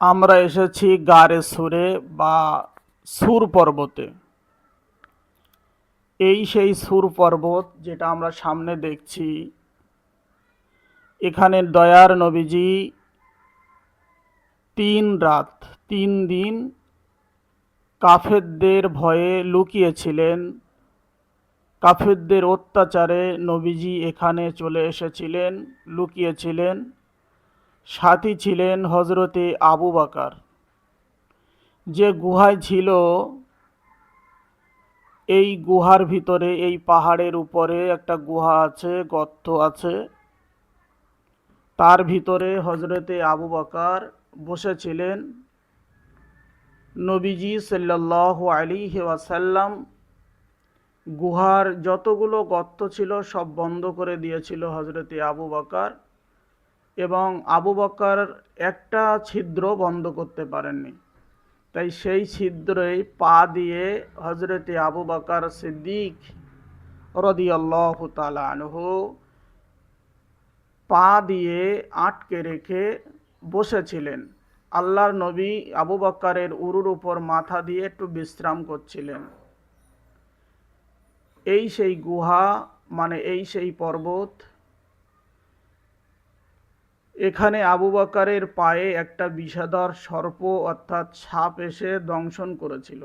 আমরা এসেছি গারে সুরে বা সুর পর্বতে। এই সেই সুর পর্বত যেটা আমরা সামনে দেখছি, এখানে দয়ার নবীজি তিন রাত, তিন দিন কাফেরদের ভয়ে লুকিয়েছিলেন। কাফেরদের অত্যাচারে নবীজি এখানে চলে এসেছিলেন, লুকিয়েছিলেন। সাথী ছিলেন হজরতে আবু বাকার। যে গুহায় ছিল, এই গুহার ভিতরে, এই পাহাড়ের উপরে একটা গুহা আছে, গর্ত আছে। তার ভিতরে হজরতে আবু বাকার বসেছিলেন। নবীজি সাল্লাহ আলী ওয়াসাল্লাম গুহার যতগুলো গর্ত ছিল, সব বন্ধ করে দিয়েছিল হজরতে আবু বকার। এবং আবু বকার একটা ছিদ্র বন্ধ করতে পারেননি। তাই সেই ছিদ্রেই পা দিয়ে হজরতে আবু বকার সিদ্দিক রদিয়াল্লাহ তালা আনহু পা দিয়ে আটকে রেখে বসেছিলেন। আল্লাহর নবী আবু বক্কারের উরুর উপর মাথা দিয়ে একটু বিশ্রাম করছিলেন। এই সেই গুহা মানে এই সেই পর্বত এখানে আবু বকারের পায়ে একটা বিষাদর সর্প অর্থাৎ সাপ এসে দংশন করেছিল।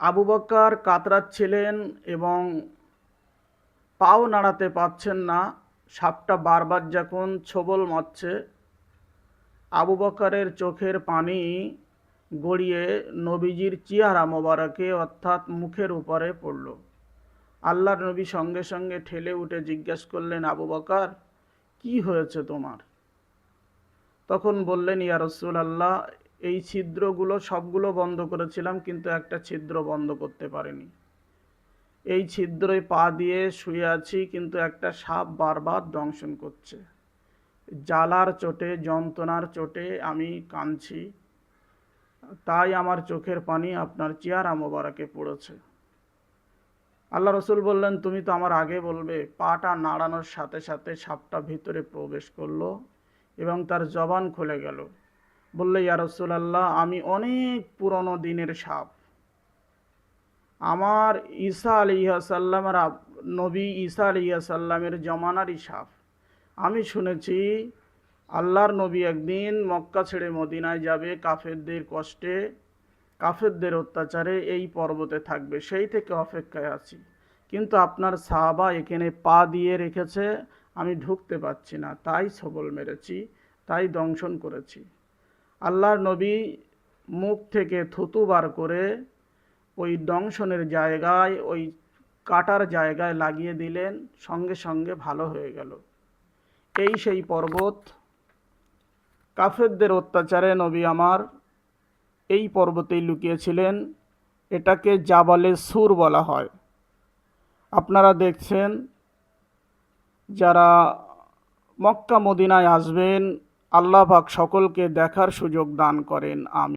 আবু বক্কর কাতরাচ্ছিলেন এবং পাও নাড়াতে পারছেন না। সাপটা বারবার যখন ছোবল মারছে, আবু বকরের চোখের পানি গড়িয়ে নবীজির চেহারা মোবারকে অর্থাৎ মুখের উপরে পড়ল। আল্লাহর নবী সঙ্গে সঙ্গে ঠেলে উঠে জিজ্ঞেস করলেন, আবু বকর কি হয়েছে তোমার? তখন বললেন, ইয়া রসুল আল্লাহ এই ছিদ্রগুলো সবগুলো বন্ধ করেছিলাম, কিন্তু একটা ছিদ্র বন্ধ করতে পারিনি। এই ছিদ্রই পা দিয়ে শুয়ে আছি, কিন্তু একটা সাপ বারবার দংশন করছে। জ্বালার চোটে, যন্ত্রণার চোটে আমি কাঁদছি। তাই আমার চোখের পানি আপনার চেয়ারা মোবারকে পড়েছে। আল্লাহ রসুল বললেন, তুমি তো আমার আগে বলবে। পাটা নাড়ানোর সাথে সাথে সাপটা ভিতরে প্রবেশ করল এবং তার জবান খুলে গেল। বললে, ইয়া রসুল আল্লাহ আমি অনেক পুরনো দিনের সাপ। আমার ঈসা আলিয়াসাল্লামের নবী ঈসা আলিয়াসাল্লামের জমানারই সাপ। আমি শুনেছি, আল্লাহর নবী একদিন মক্কা ছেড়ে মদিনায় যাবে কাফেরদের কষ্টে। কাফেরদের অত্যাচারে এই পর্বতে থাকবে, সেই থেকে অপেক্ষায় আছি। কিন্তু আপনার সাহাবা এখানে পা দিয়ে রেখেছে, আমি ঢুকতে পারছি না, তাই সবল মেরেছি, তাই দংশন করেছি। আল্লাহর নবী মুখ থেকে থুতু বার করে ওই দংশনের জায়গায়, ওই কাটার জায়গায় লাগিয়ে দিলেন, সঙ্গে সঙ্গে ভালো হয়ে গেল। এই সেই পর্বত। কাফেরদের অত্যাচারে নবী আমার এই পর্বতেই লুকিয়েছিলেন, এটাকে জাবালে সুর বলা হয়। আপনারা দেখছেন, যারা মক্কা মদিনায় আসবেন, আল্লাহ পাক সকলকে দেখার সুযোগ দান করেন আমি